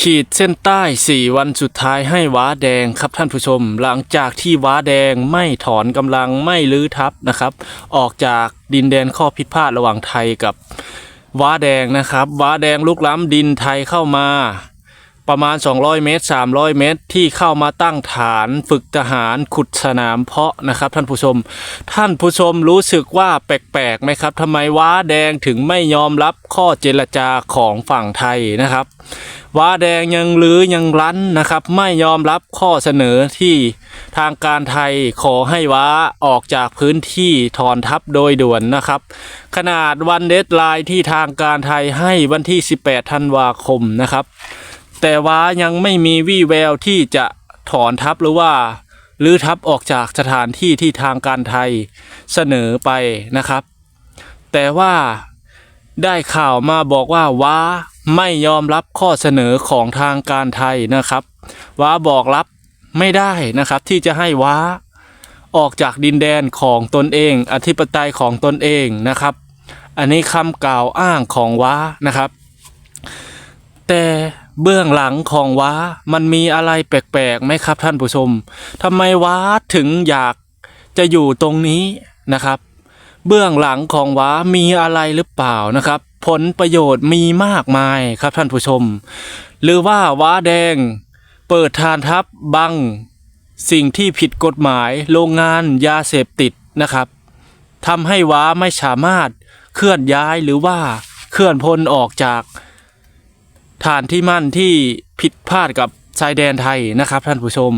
ขีดเส้นใต้ 4 วันสุดท้ายให้ว้าแดงครับท่านผู้ชม หลังจากที่ว้าแดงไม่ถอนกำลังไม่ลื้อทับนะครับ ออกจากดินแดนข้อพิพาทระหว่างไทยกับว้าแดงนะครับ ว้าแดงลุกล้ำดินไทยเข้ามา ประมาณ 200 เมตร 300 เมตร ที่เข้ามาตั้งฐานฝึกทหารขุดสนามเพาะนะครับท่านผู้ชม ท่านผู้ชมรู้สึกว่าแปลกๆไหมครับทำไมว้าแดงถึงไม่ยอมรับข้อเจรจาของฝั่งไทยนะครับ ว้าแดงยังลือยังรั้นนะครับ ไม่ยอมรับข้อเสนอที่ทางการไทยขอให้ว้าออกจากพื้นที่ถอนทัพโดยด่วนนะครับ ขนาดวันเดดไลน์ที่ทางการไทยให้วันที่ 18 ธันวาคมนะครับ แต่ว่ายังไม่มีวี่แววที่จะถอนทัพหรือว่าลื้อทัพออกจากสถานที่ที่ทางการไทยเสนอไปนะครับ แต่ว่าได้ข่าวมาบอกว่าว้าไม่ยอมรับข้อเสนอของทางการไทยนะครับ ว้าบอกรับไม่ได้นะครับ ที่จะให้ว้าออกจากดินแดนของตนเอง อธิปไตยของตนเองนะครับ อันนี้คำกล่าวอ้างของว้านะครับ แต่ เบื้องหลังของว้ามันมีอะไรแปลกๆไหมครับท่านผู้ชมทำไมว้าถึงอยากจะอยู่ตรงนี้นะครับ เบื้องหลังของว้ามีอะไรหรือเปล่านะครับ ผลประโยชน์มีมากมายครับท่านผู้ชม หรือว่าว้าแดง เปิดทานทับบัง สิ่งที่ผิดกฎหมาย โรงงานยาเสพติดนะครับทำให้ว้าไม่สามารถเคลื่อนย้ายหรือว่าเคลื่อนพลออกจาก ฐานที่มั่นที่ผิดพลาดกับชายแดนไทยนะครับท่านผู้ชม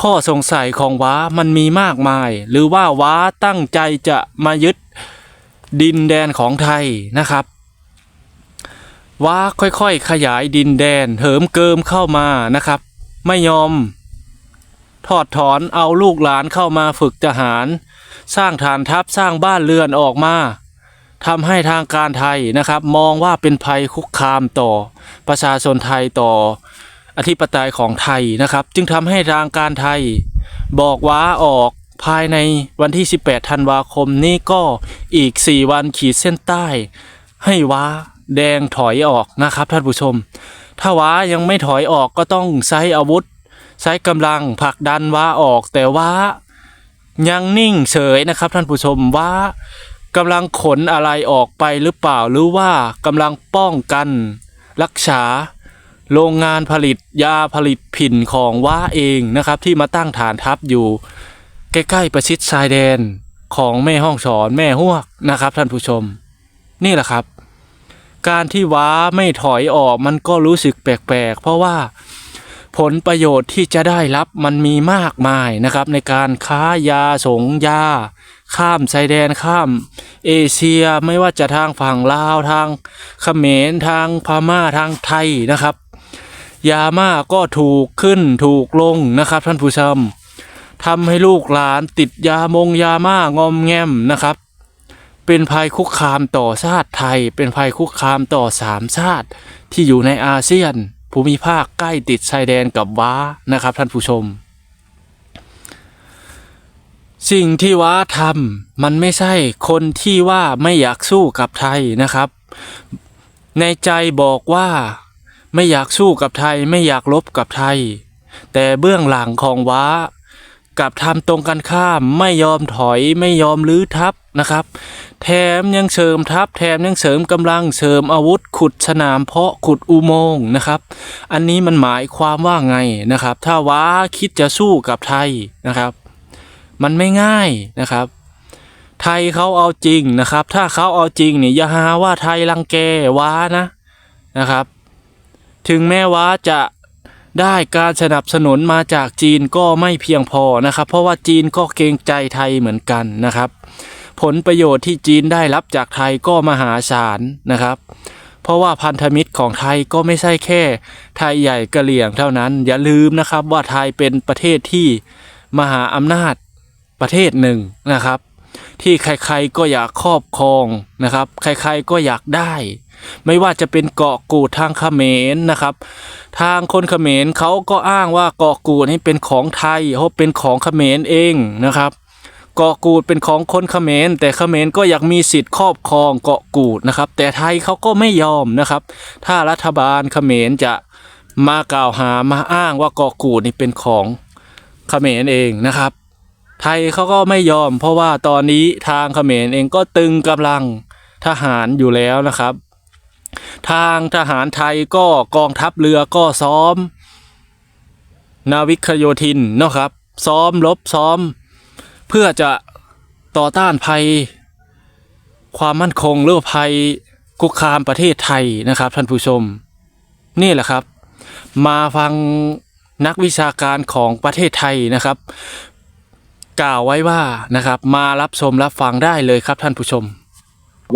ข้อสงสัยของว้ามันมีมากมาย หรือว่าว้าตั้งใจจะมายึดดินแดนของไทยนะครับว้าค่อยๆ ขยายดินแดนเหิมเกิมเข้ามานะครับ ไม่ยอมทอดถอนเอาลูกหลานเข้ามาฝึกทหาร สร้างฐานทัพสร้างบ้านเรือนออกมา ทำให้ทางการไทยนะครับ มองว่าเป็นภัยคุกคามต่อประชาชนไทยต่ออธิปไตยของไทยนะครับ จึงทำให้ทางการไทย บอกว้าออกภายในวันที่ 18 ธันวาคมนี้ก็อีก 4 วันขีดเส้นใต้ ให้ว้าแดงถอยออกนะครับท่านผู้ชม ถ้าว้ายังไม่ถอยออกก็ต้องใช้อาวุธ ใช้กำลังผลักดันว้าออกแต่ว้ายังนิ่งเฉยนะครับท่านผู้ชมว่า กำลังขนอะไรออกไปหรือเปล่าหรือว่ากำลังป้องกัน รักษา โรงงานผลิตยาผลิตผิ่นของว้าเองนะครับ ที่มาตั้งฐานทัพอยู่ ใกล้ๆประชิดชายแดนของแม่ห้องสอนแม่หวกนะครับ ท่านผู้ชม นี่แหละครับ การที่ว้าไม่ถอยออกมันก็รู้สึกแปลกๆ เพราะว่าผลประโยชน์ที่จะได้รับมันมีมากมายนะครับ ในการค้ายาสงยา ข้ามชายแดนข้าม เอเชียไม่ว่าจะทางฝั่งลาวทางเขมรทางพม่าทางไทยนะครับ ยาม่าก็ถูกขึ้นถูกลงนะครับท่านผู้ชมทำให้ลูกหลานติดยามงยาม่างอมแงมนะครับ เป็นภัยคุกคามต่อชาติไทย เป็นภัยคุกคามต่อสามชาติที่อยู่ในอาเซียน ภูมิภาคใกล้ติดชายแดนกับว้านะครับท่านผู้ชม สิ่งที่ว้าทำมันไม่ใช่คนที่ว่าไม่อยากสู้กับไทยนะครับ ในใจบอกว่าไม่อยากสู้กับไทยไม่อยากลบกับไทย แต่เบื้องหลังของว้ากับทำตรงกันข้ามไม่ยอมถอยไม่ยอมลื้อทับนะครับ แถมยังเสริมทัพแถมยังเสริมกำลังเสริมอาวุธ ขุดสนามเพาะขุดอุโมงค์นะครับ อันนี้มันหมายความว่าไงนะครับ ถ้าว้าคิดจะสู้กับไทยนะครับ มันไม่ง่ายนะครับ ไทยเขาเอาจริงนะครับ ถ้าเขาเอาจริงเนี่ยอย่าหาว่าไทยรังแกว้านะนะครับ ถึงแม้ว่าจะได้การสนับสนุนมาจากจีนก็ไม่เพียงพอนะครับ เพราะว่าจีนก็เกรงใจไทยเหมือนกันนะครับ ผลประโยชน์ที่จีนได้รับจากไทยก็มหาศาลนะครับ เพราะว่าพันธมิตรของไทยก็ไม่ใช่แค่ ไทยใหญ่กะเหลี่ยงเท่านั้น อย่าลืมนะครับว่าไทยเป็นประเทศที่มหาอำนาจ ประเทศหนึ่งนะครับ ที่ใครๆก็อยากครอบครองนะครับ ใครๆก็อยากได้ ไม่ว่าจะเป็นเกาะกูดทางเขมรนะครับ ทางคนเขมรเขาก็อ้างว่าเกาะกูดนี้เป็นของไทยเขาเป็นของเขมรเองนะครับเกาะกูดเป็นของคนเขมรแต่เขมรก็อยากมีสิทธิ์ครอบครองเกาะกูดนะครับ แต่ไทยเขาก็ไม่ยอมนะครับ ถ้ารัฐบาลเขมรจะมากล่าวหามาอ้างว่าเกาะกูดนี่เป็นของเขมรเองนะครับ ไทยเขาก็ไม่ยอม เพราะว่าตอนนี้ทางเขมรเองก็ตึงกำลังทหารอยู่แล้วนะครับ ทางทหารไทยก็กองทัพเรือก็ซ้อม นาวิกโยธินเนาะครับ ซ้อมรบซ้อม เพื่อจะต่อต้านภัย ความมั่นคงหรือภัยคุกคามประเทศไทยนะครับท่านผู้ชม นี่แหละครับ มาฟังนักวิชาการของประเทศไทยนะครับ กล่าวไว้ว่านะครับ มารับชมรับฟังได้เลยครับท่านผู้ชม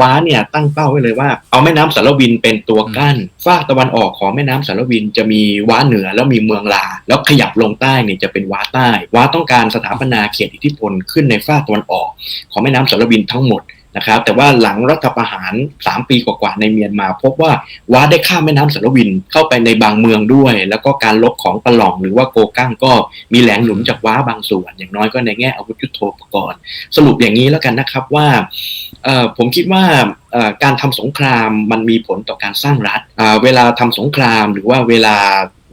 ว้าเนี่ยตั้งเป้าไว้เลยว่าเอาแม่น้ำสารวินเป็นตัวกั้นฝากตะวันออกของแม่น้ำสารวินจะมีว้าเหนือแล้วมีเมืองลา แล้วขยับลงใต้เนี่ยจะเป็นว้าใต้ ว้าต้องการสถาปนาเขตอิทธิพลขึ้นในฝากตะวันออก ของแม่น้ำสารวินทั้งหมด นะครับแต่ว่าหลังรัฐประหาร 3 ปีกว่าๆในเมียนมา พบว่าว้าได้ข้ามแม่น้ำสารวินเข้าไปในบางเมืองด้วย แล้วก็การลบของปะหลองหรือว่าโกกั้งก็มีแหลงหนุนจากว้าบางส่วน อย่างน้อยก็ในแง่อาวุธยุทโธปกรณ์ สรุปอย่างนี้แล้วกันนะครับว่าผมคิดว่าการทำสงครามมันมีผลต่อการสร้างรัฐเวลาทำสงครามหรือว่าเวลา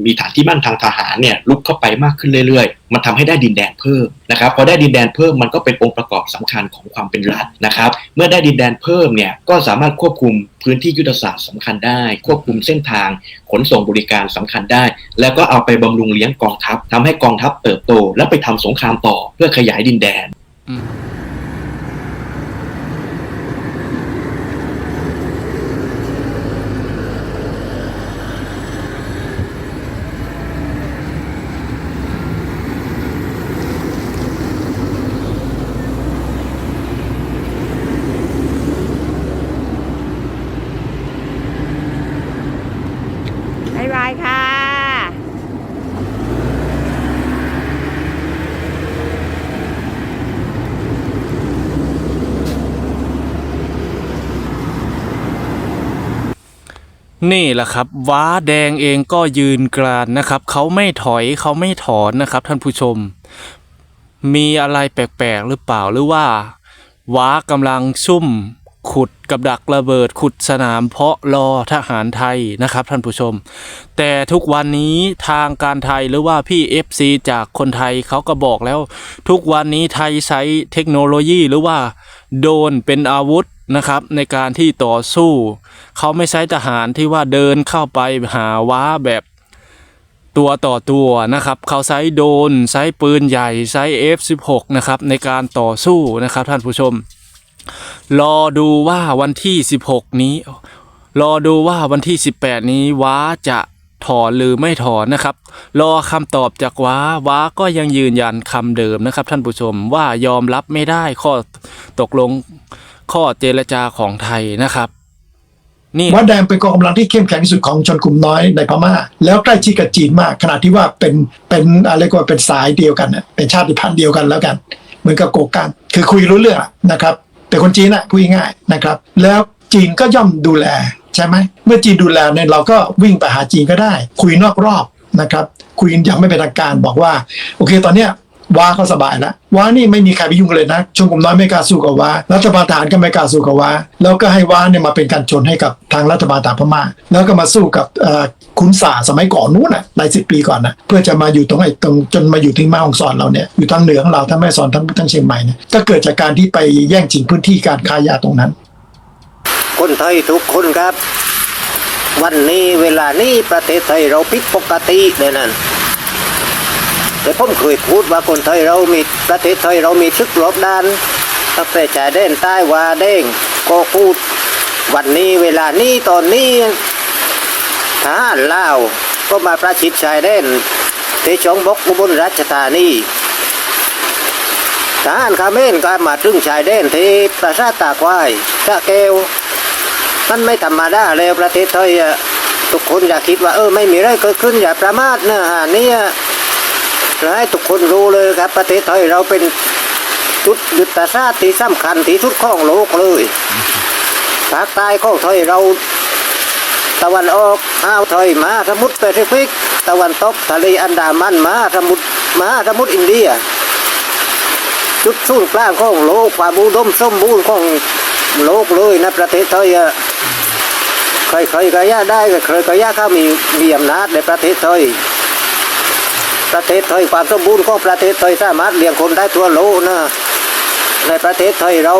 มีฐานที่มั่นทางทหารเนี่ยลุกเข้าไปมากขึ้นเรื่อยๆ มันทำให้ได้ดินแดนเพิ่มนะครับพอได้ดินแดนเพิ่มมันก็เป็นองค์ประกอบสำคัญของความเป็นรัฐนะครับ เมื่อได้ดินแดนเพิ่มเนี่ยก็สามารถควบคุมพื้นที่ยุทธศาสตร์สำคัญได้ ควบคุมเส้นทางขนส่งบริการสำคัญได้ แล้วก็เอาไปบำรุงเลี้ยงกองทัพทำให้กองทัพเติบโต และไปทำสงครามต่อเพื่อขยายดินแดน ค่ะ นี่แหละครับว้าแดงเองก็ยืนกรานนะครับ เขาไม่ถอยเขาไม่ถอนนะครับ ท่านผู้ชม มีอะไรแปลกๆหรือเปล่าหรือว่าว้ากำลังซุ่ม ขุดกับดักระเบิด ขุดสนามเพาะรอทหารไทยนะครับท่านผู้ชม แต่ทุกวันนี้ทางการไทยหรือว่าพี่ FC จากคนไทยเขาก็บอกแล้ว ทุกวันนี้ไทยใช้เทคโนโลยีหรือว่าโดนเป็นอาวุธนะครับในการที่ต่อสู้ เขาไม่ใช้ทหารที่ว่าเดินเข้าไปหาว้าแบบตัวต่อตัวนะครับ เขาใช้โดนใช้ปืนใหญ่ใช้ F16 นะครับในการต่อสู้นะครับท่านผู้ชม รอดูว่าวันที่ 16 นี้ รอดูว่าวันที่ 18 นี้ว้าจะถอนหรือไม่ถอนนะครับ รอคำตอบจากว้าว้าก็ยังยืนยันคำเดิมนะครับ ท่านผู้ชมว่ายอมรับไม่ได้ข้อตกลงข้อเจรจาของไทยนะครับ นี่วัดแดงเป็นกองกำลังที่เข้มแข็งที่สุดของชนกลุ่มน้อยในพม่า แล้วใกล้ชิดกับจีนมากขนาดที่ว่าเป็นเป็นอะไรก็ว่าเป็นสายเดียวกันเป็นชาติพันธุ์เดียวกันแล้วกัน เหมือนกับโกกังคือคุยรู้เรื่องนะครับ แต่คนจีนอะพูดง่ายนะครับ แล้วจีนก็ย่อมดูแลใช่ไหมเมื่อจีนดูแลเนี่ยเราก็วิ่งไปหาจีนก็ได้ คุยนอกรอบนะครับคุยอย่างไม่เป็นทางการบอกว่า โอเคตอนเนี้ย ว้าก็สบายแล้วว้านี่ไม่มีใครไปยุ่งกันเลยนะชนกลุ่มน้อยไม่กล้าสู้กับว้ารัฐบาลทหารก็ไม่กล้าสู้กับว้าแล้วก็ให้ว้าเนี่ยมาเป็นการชนให้กับทางรัฐบาลทหารพม่า แล้วก็มาสู้กับขุนสาสมัยก่อนนู้นน่ะหลายสิบปีก่อนนะเพื่อจะมาอยู่ตรงไอ้ตรงจนมาอยู่ที่แม่ฮ่องสอนเราเนี่ยอยู่ทางเหนือของเราทั้งแม่สอนทั้งทั้งเชียงใหม่เนี่ยก็เกิดจากการที่ไปแย่งชิงพื้นที่การค้ายาตรงนั้น คนไทยทุกคนครับ วันนี้เวลานี้ประเทศไทยเราผิดปกติเลยนั่น แต่ผมเคยพูดว่าคนไทยเรามีประเทศไทยเรามีทึกรบด้านตั้งแต่ชายแดนใต้วาเด้งก็พูดวันนี้เวลานี้ตอนนี้ทหารลาวก็มาประชิดชายแดนที่ช่องบกอุบลราชธานีทหารคาเมนก็มาถึงชายแดนที่ประสาตาควายตาแก้วมันไม่ธรรมดาเลยประเทศไทยทุกคนอย่าคิดว่าเออไม่มีอะไรเกิดขึ้นอย่าประมาทเนื้อหานี้ เราให้ทุกคนรู้เลยครับ ประเทศไทยเราเป็นจุดยุทธศาสตร์ที่สำคัญที่สุดของโลกเลยภาคใต้ของไทยเรา ตะวันออกอ่าวไทยมาสมุทรแปซิฟิก ตะวันตกทะเลอันดามันมาสมุทรมาสมุทรอินเดีย จุดศูนย์กลางของโลกความอุดมสมบูรณ์ของโลกเลยนะประเทศไทยอะใครๆก็ย่าได้ใครๆก็ย่าเข้ามีมีอำนาจในประเทศไทย ประเทศไทยความสมบูรณ์ของประเทศไทยสามารถเลี้ยงคนได้ทั่วโลกนะในประเทศไทยเรา